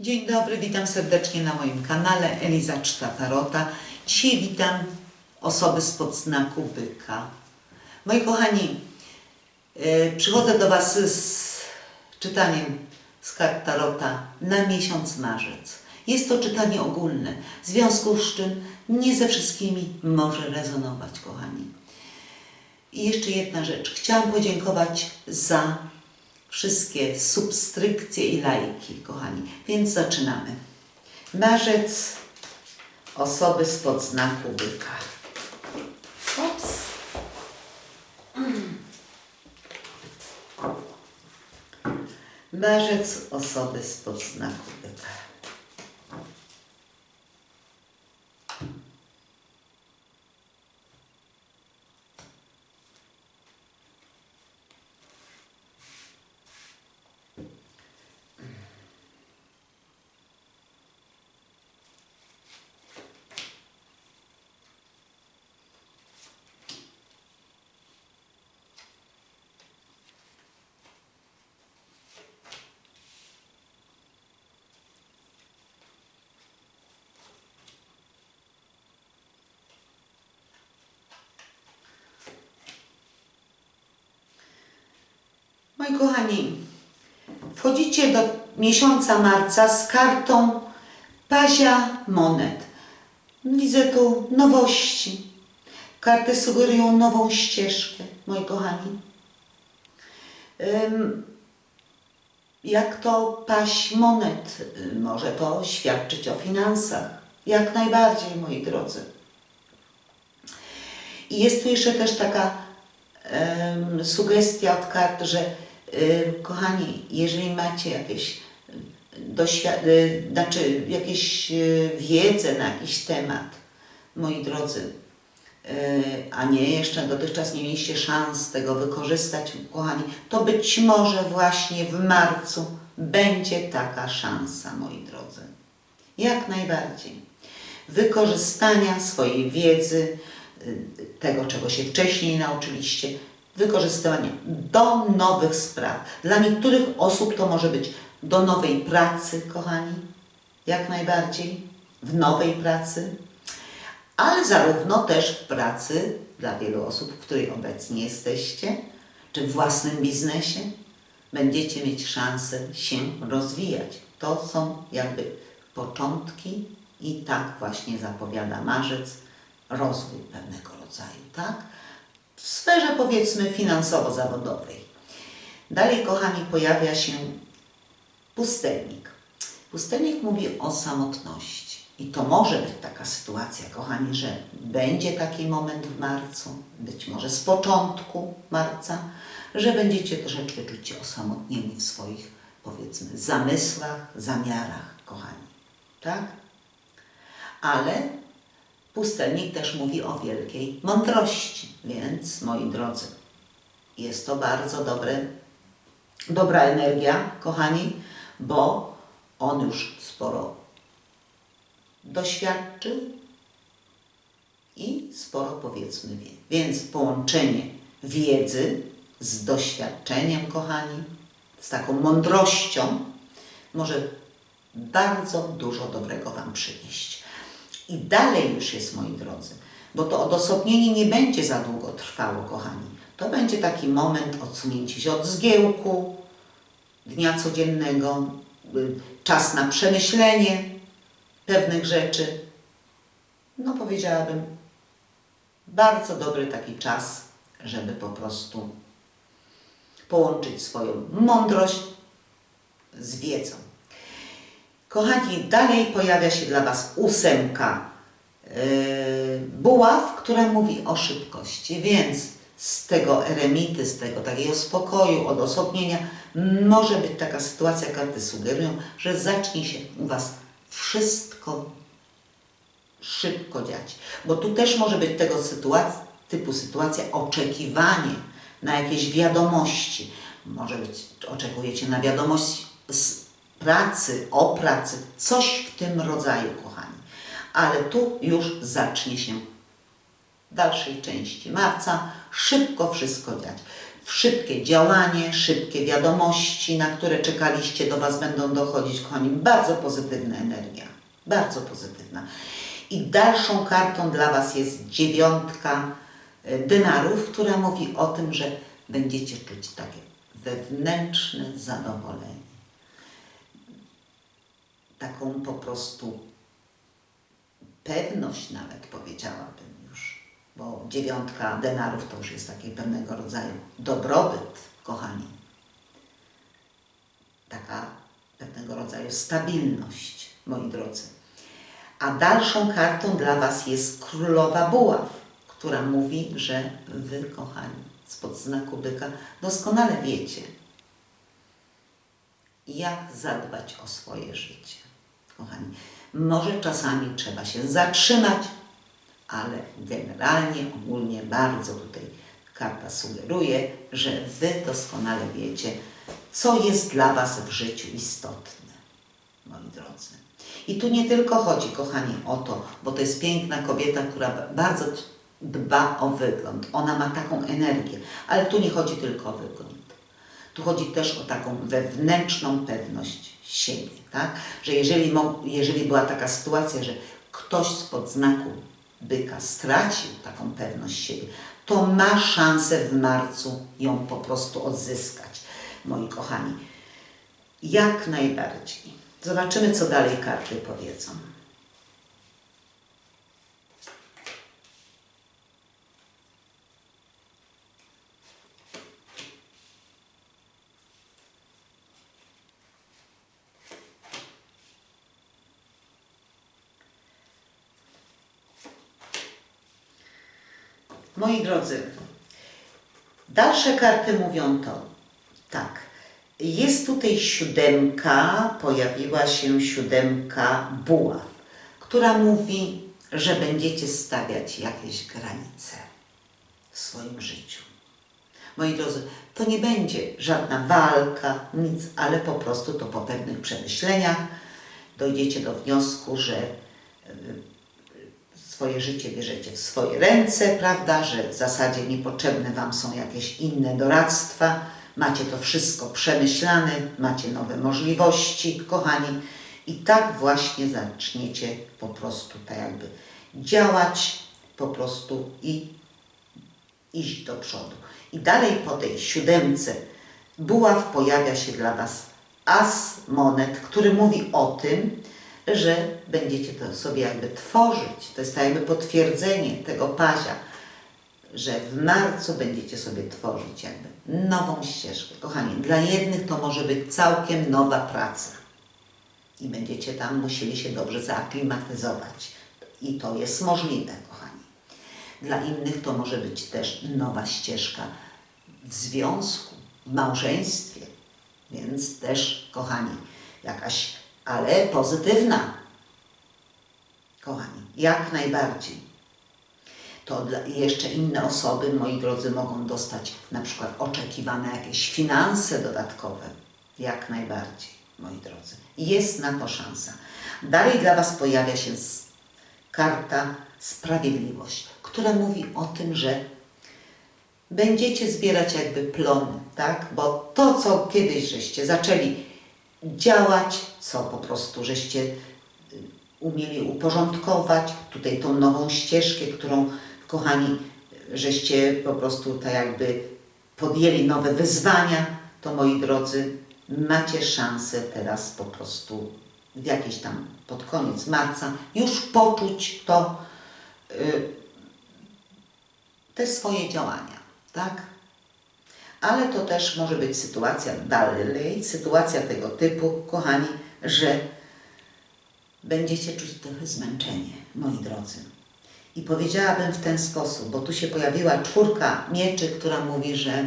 Dzień dobry, witam serdecznie na moim kanale Eliza Czyta Tarota. Dzisiaj witam osoby spod znaku byka. Moi kochani, e, przychodzę do Was z czytaniem z kart Tarota na miesiąc marzec. Jest to czytanie ogólne, w związku z czym nie ze wszystkimi może rezonować, kochani. I jeszcze jedna rzecz. Chciałam podziękować za wszystkie subskrypcje i lajki, kochani. Więc zaczynamy. Marzec osoby spod znaku byka. Ops. Marzec osoby spod znaku byka. Moi kochani, wchodzicie do miesiąca marca z kartą Pazia Monet. Widzę tu nowości. Karty sugerują nową ścieżkę, moi kochani. Jak to paść monet, y, może to świadczyć o finansach. Jak najbardziej, moi drodzy. I jest tu jeszcze też taka em, sugestia od kart, że kochani, jeżeli macie jakieś doświad- y, znaczy jakieś y, wiedzę na jakiś temat, moi drodzy, y, a nie jeszcze dotychczas nie mieliście szans tego wykorzystać, kochani, to być może właśnie w marcu będzie taka szansa, moi drodzy. Jak najbardziej. Wykorzystania swojej wiedzy, y, tego, czego się wcześniej nauczyliście, wykorzystywania do nowych spraw. Dla niektórych osób to może być do nowej pracy, kochani, jak najbardziej, w nowej pracy, ale zarówno też w pracy dla wielu osób, w której obecnie jesteście, czy w własnym biznesie, będziecie mieć szansę się rozwijać. To są jakby początki i tak właśnie zapowiada marzec rozwój pewnego rodzaju, tak? W sferze powiedzmy finansowo-zawodowej. Dalej, kochani, pojawia się pustelnik. Pustelnik mówi o samotności. I to może być taka sytuacja, kochani, że będzie taki moment w marcu, być może z początku marca, że będziecie troszeczkę czuć się osamotnieni w swoich, powiedzmy, zamysłach, zamiarach, kochani. Tak? Ale pustelnik też mówi o wielkiej mądrości, więc moi drodzy, jest to bardzo dobra energia, kochani, bo on już sporo doświadczył i sporo powiedzmy wie. Więc połączenie wiedzy z doświadczeniem, kochani, z taką mądrością może bardzo dużo dobrego Wam przynieść. I dalej już jest, moi drodzy, bo to odosobnienie nie będzie za długo trwało, kochani. To będzie taki moment odsunięcia się od zgiełku, dnia codziennego, y, czas na przemyślenie pewnych rzeczy. No powiedziałabym, bardzo dobry taki czas, żeby po prostu połączyć swoją mądrość z wiedzą. Kochani, dalej pojawia się dla Was ósemka yy, buław, która mówi o szybkości, więc z tego eremity, z tego takiego spokoju, odosobnienia może być taka sytuacja, karty sugerują, że zacznie się u Was wszystko szybko dziać. Bo tu też może być tego typu sytuacja oczekiwanie na jakieś wiadomości. Może być, oczekujecie na wiadomość z pracy, o pracy, coś w tym rodzaju, kochani. Ale tu już zacznie się w dalszej części marca szybko wszystko dziać. szybkie działanie, szybkie wiadomości, na które czekaliście, do Was będą dochodzić, kochani. Bardzo pozytywna energia, bardzo pozytywna. I dalszą kartą dla Was jest dziewiątka e, denarów, która mówi o tym, że będziecie czuć takie wewnętrzne zadowolenie. Taką po prostu pewność nawet powiedziałabym już, bo dziewiątka denarów to już jest taki pewnego rodzaju dobrobyt, kochani. Taka pewnego rodzaju stabilność, moi drodzy. A dalszą kartą dla Was jest królowa buław, która mówi, że Wy, kochani, spod znaku byka, doskonale wiecie, jak zadbać o swoje życie. Kochani, może czasami trzeba się zatrzymać, ale generalnie, ogólnie bardzo tutaj karta sugeruje, że Wy doskonale wiecie, co jest dla Was w życiu istotne, moi drodzy. I tu nie tylko chodzi, kochani, o to, bo to jest piękna kobieta, która bardzo dba o wygląd. Ona ma taką energię, ale tu nie chodzi tylko o wygląd. Tu chodzi też o taką wewnętrzną pewność siebie, tak? Że jeżeli, jeżeli była taka sytuacja, że ktoś spod znaku byka stracił taką pewność siebie, to ma szansę w marcu ją po prostu odzyskać, moi kochani. Jak najbardziej. Zobaczymy, co dalej karty powiedzą. Moi drodzy, dalsze karty mówią to. Tak. Jest tutaj siódemka, pojawiła się siódemka buław, która mówi, że będziecie stawiać jakieś granice w swoim życiu. Moi drodzy, to nie będzie żadna walka, nic, ale po prostu to po pewnych przemyśleniach dojdziecie do wniosku, że swoje życie bierzecie w swoje ręce, prawda, że w zasadzie niepotrzebne Wam są jakieś inne doradztwa, macie to wszystko przemyślane, macie nowe możliwości, kochani, i tak właśnie zaczniecie po prostu tak jakby działać po prostu i iść do przodu. I dalej po tej siódemce buław pojawia się dla Was as monet, który mówi o tym, że będziecie to sobie jakby tworzyć. To jest jakby potwierdzenie tego pazia, że w marcu będziecie sobie tworzyć jakby nową ścieżkę. Kochani, dla jednych to może być całkiem nowa praca i będziecie tam musieli się dobrze zaaklimatyzować. I to jest możliwe, kochani. Dla innych to może być też nowa ścieżka w związku, w małżeństwie. Więc też, kochani, jakaś, ale pozytywna. Kochani, jak najbardziej. To jeszcze inne osoby, moi drodzy, mogą dostać na przykład oczekiwane jakieś finanse dodatkowe. Jak najbardziej, moi drodzy. Jest na to szansa. Dalej dla Was pojawia się karta Sprawiedliwość, która mówi o tym, że będziecie zbierać jakby plony, tak? Bo to, co kiedyś żeście zaczęli działać, co po prostu żeście y, umieli uporządkować, tutaj tą nową ścieżkę, którą, kochani, żeście po prostu tak jakby podjęli nowe wyzwania, to moi drodzy, macie szansę teraz po prostu w jakiś tam pod koniec marca już poczuć to, y, te swoje działania, tak? Ale to też może być sytuacja dalej, sytuacja tego typu, kochani, że będziecie czuć trochę zmęczenie, moi drodzy. I powiedziałabym w ten sposób, bo tu się pojawiła czwórka mieczy, która mówi, że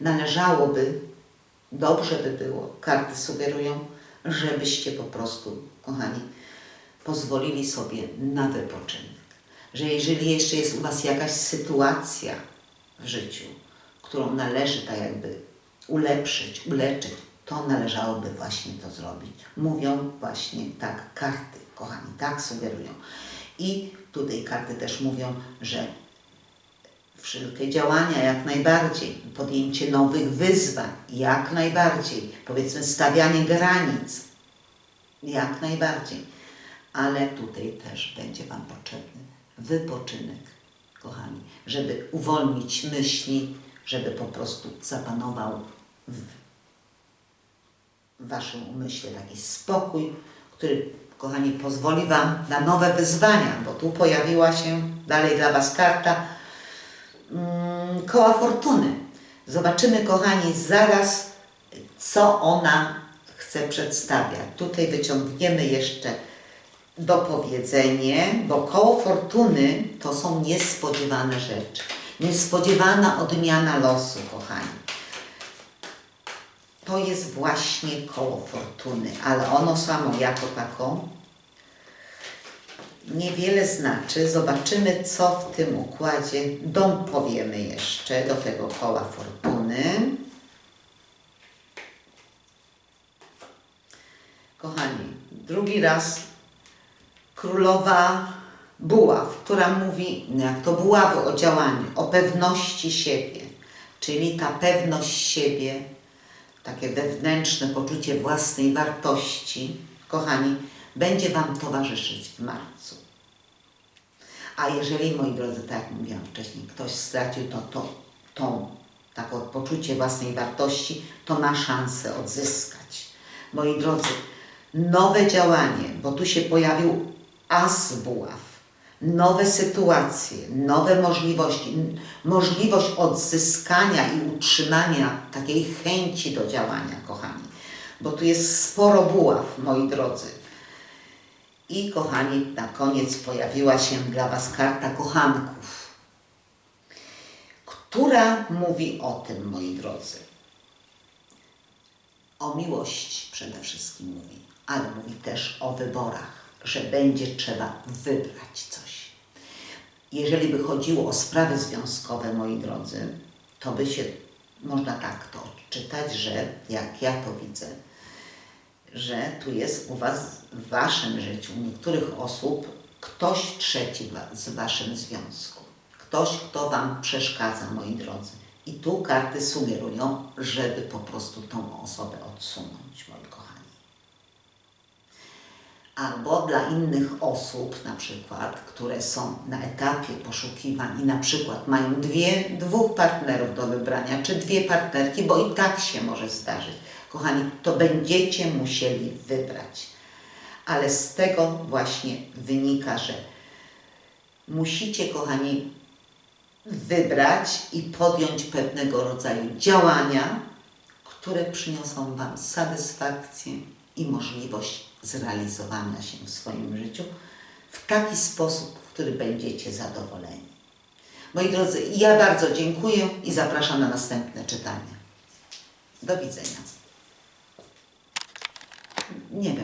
należałoby, dobrze by było, karty sugerują, żebyście po prostu, kochani, pozwolili sobie na wypoczynek. Że jeżeli jeszcze jest u Was jakaś sytuacja w życiu, którą należy tak jakby ulepszyć, uleczyć, to należałoby właśnie to zrobić. Mówią właśnie tak karty, kochani, tak sugerują. I tutaj karty też mówią, że wszelkie działania jak najbardziej, podjęcie nowych wyzwań jak najbardziej, powiedzmy stawianie granic jak najbardziej, ale tutaj też będzie Wam potrzebny wypoczynek, kochani, żeby uwolnić myśli, żeby po prostu zapanował w Waszym umyśle taki spokój, który, kochani, pozwoli Wam na nowe wyzwania, bo tu pojawiła się dalej dla Was karta mm, koła fortuny. Zobaczymy, kochani, zaraz, co ona chce przedstawiać. Tutaj wyciągniemy jeszcze dopowiedzenie, bo koło fortuny to są niespodziewane rzeczy. Niespodziewana odmiana losu, kochani to jest właśnie koło fortuny, ale ono samo jako tako niewiele znaczy. Zobaczymy, co w tym układzie dom powiemy jeszcze do tego koła fortuny. Kochani, drugi raz królowa buław, która mówi, no jak to buławy o działaniu, o pewności siebie, czyli ta pewność siebie, takie wewnętrzne poczucie własnej wartości, kochani, będzie Wam towarzyszyć w marcu. A jeżeli, moi drodzy, tak jak mówiłam wcześniej, ktoś stracił to, to, tą, takie poczucie własnej wartości, to ma szansę odzyskać. Moi drodzy, nowe działanie, bo tu się pojawił as buław, nowe sytuacje, nowe możliwości, możliwość odzyskania i utrzymania takiej chęci do działania, kochani. Bo tu jest sporo buław, moi drodzy. I kochani, na koniec pojawiła się dla Was karta kochanków, która mówi o tym, moi drodzy. O miłości przede wszystkim mówi, ale mówi też o wyborach, że będzie trzeba wybrać coś. Jeżeli by chodziło o sprawy związkowe, moi drodzy, to by się, można tak to czytać, że jak ja to widzę, że tu jest u Was w Waszym życiu, niektórych osób, ktoś trzeci z Waszym związku. Ktoś, kto Wam przeszkadza, moi drodzy. I tu karty sugerują, żeby po prostu tą osobę odsunąć, moi kochani. Albo dla innych osób, na przykład, które są na etapie poszukiwań i na przykład mają dwie, dwóch partnerów do wybrania, czy dwie partnerki, bo i tak się może zdarzyć. Kochani, to będziecie musieli wybrać. Ale z tego właśnie wynika, że musicie, kochani, wybrać i podjąć pewnego rodzaju działania, które przyniosą Wam satysfakcję i możliwość zrealizowania się w swoim życiu w taki sposób, w który będziecie zadowoleni. Moi drodzy, ja bardzo dziękuję i zapraszam na następne czytanie. Do widzenia. Nie wiem.